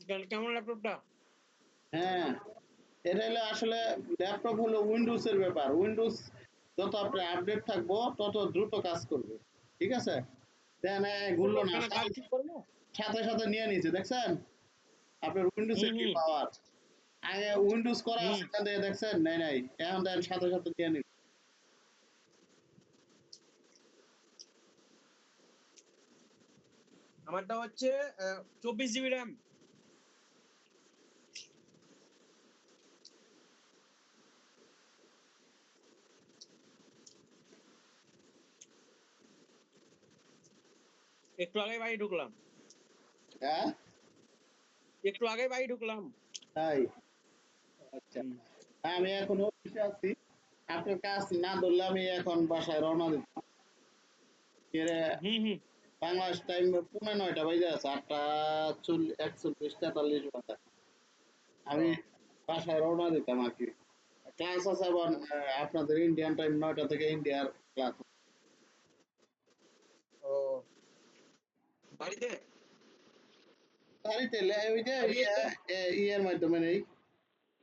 কেন- কেমন ল্যাপটপটা হ্যাঁ এটা হলো আসলে ল্যাপটপ হলো উইন্ডোজ এর ব্যাপার। উইন্ডোজ যত আপনার আপডেট থাকব তত দ্রুত কাজ করবে। ঠিক আছে? দেন ঘুরলো না। সাথে সাথে নিয়ে নিয়েছে দেখছেন? আপনার উইন্ডোজ এর কি। পাওয়ার আগে উইন্ডোজ করা আছে দেখছেন? নাই নাই। এখন দেন সাথে সাথে নিয়ে নিচ্ছে আমারটা হচ্ছে চব্বিশ জিবি র্যাম। একটু আগে বাড়ি ঢুকলাম। হ্যাঁ? একটু আগে বাড়ি ঢুকলাম। তাই? আচ্ছা। আমি এখন অফিসে আছি। আপনার কাজ না ধরলে আমি এখন বাসায় রওনা দিতাম। এরে হুম হুম। বাংলাদেশ টাইম পৌনে নয়টা বাজে আছে আটটা চল্লিশ একচল্লিশ তেতাল্লিশ ঘণ্টা। আমি বাসায় রওনা দিতাম আর কি। ক্লাস আছে আবার আপনাদের ইন্ডিয়ান টাইম নয়টা থেকে ইন্ডিয়ার ক্লাস ও। বাড়িতে? বাড়িতে ওই যে ইয়ে- ইয়ের মাধ্যমে নেই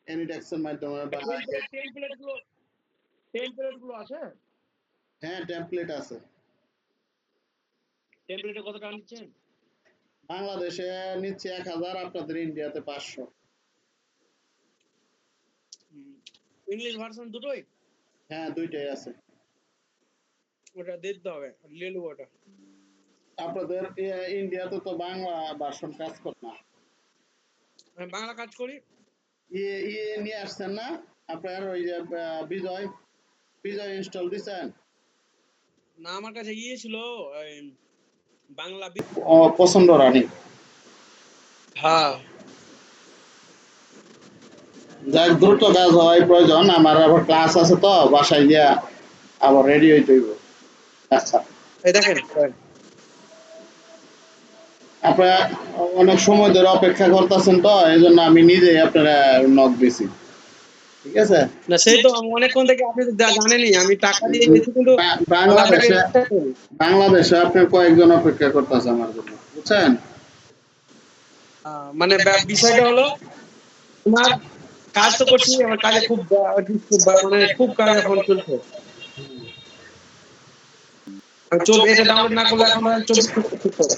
এনিডেক্সের মাধ্যমে টেমপ্লেটগুলো টেমপ্লেটগুলো আছে? হ্যাঁ টেমপ্লেট আছে। টেমপ্লেটে কত টাকা নিচ্ছেন? বাংলাদেশে নিচ্ছে এক হাজার আপনাদের ইন্ডিয়াতে পাঁচশো। ইংলিশ ভার্সন দুটোই? হ্যাঁ দুইটাই আছে। ওটা দিতে হবে ওটা আপনাদের ইন্ডিয়াতে তো বাংলা ভার্সন কাজ করে না। বাংলা কাজ করি। ইয়ে ইয়ে নিয়ে আসছেন না? আপনার ওই যে বিজয় বিজয় ইনস্টল দিচ্ছেন না আমার কাছে ইয়ে ছিল বাংলা রানি। হ্যাঁ। দ্রুত কাজ হয় প্রয়োজন। আমার আবার ক্লাস আছে তো বাসায় গিয়া আবার রেডি হইতে হইব। আচ্ছা। এই দেখেন আপনারা অনেক সময় ধরে অপেক্ষা করতেছেন তো এই জন্য আমি নিজেই আপনারা নক দিছি। ঠিক আছে? না সেই তো অনেকক্ষণ থেকে আপনি জানেনই আমি টাকা দিয়ে গেছি কিন্তু বাংলাদেশে বাংলাদেশে আপনার কয়েকজন অপেক্ষা করতেছে আমার জন্য বুঝছেন? মানে বিষয়টা হলো তোমার কাজ তো করছি আমার কাজে খুব খুব মানে খুব কাজ এখন চলছে। চোখ এটা ডাউনলোড না করলে এখন চব্বিশ কমপ্লিট করে?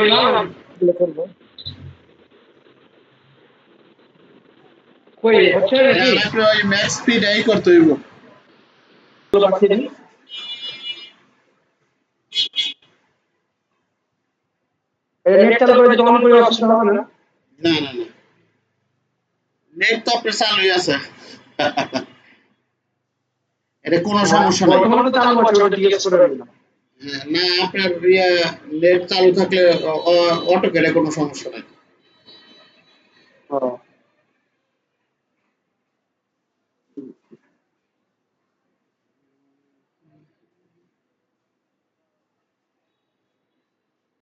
নিলাম করব। কই হচ্ছে নাকি? ওই ম্যাক্স স্পিড এই করতে হইব। এগুলো পাঠিয়ে দিন নেট চালু করে যদি অন করে অসুবিধা হবে না? না না না। নেট তো আপনার চালুই আছে। এটা কোনো সমস্যা নেই। বর্তমানে তো চালু আছে ওটা করে হ্যাঁ, না আপনার ইয়ে নেট চালু থাকলে অটো কোনো সমস্যা নেই। ও।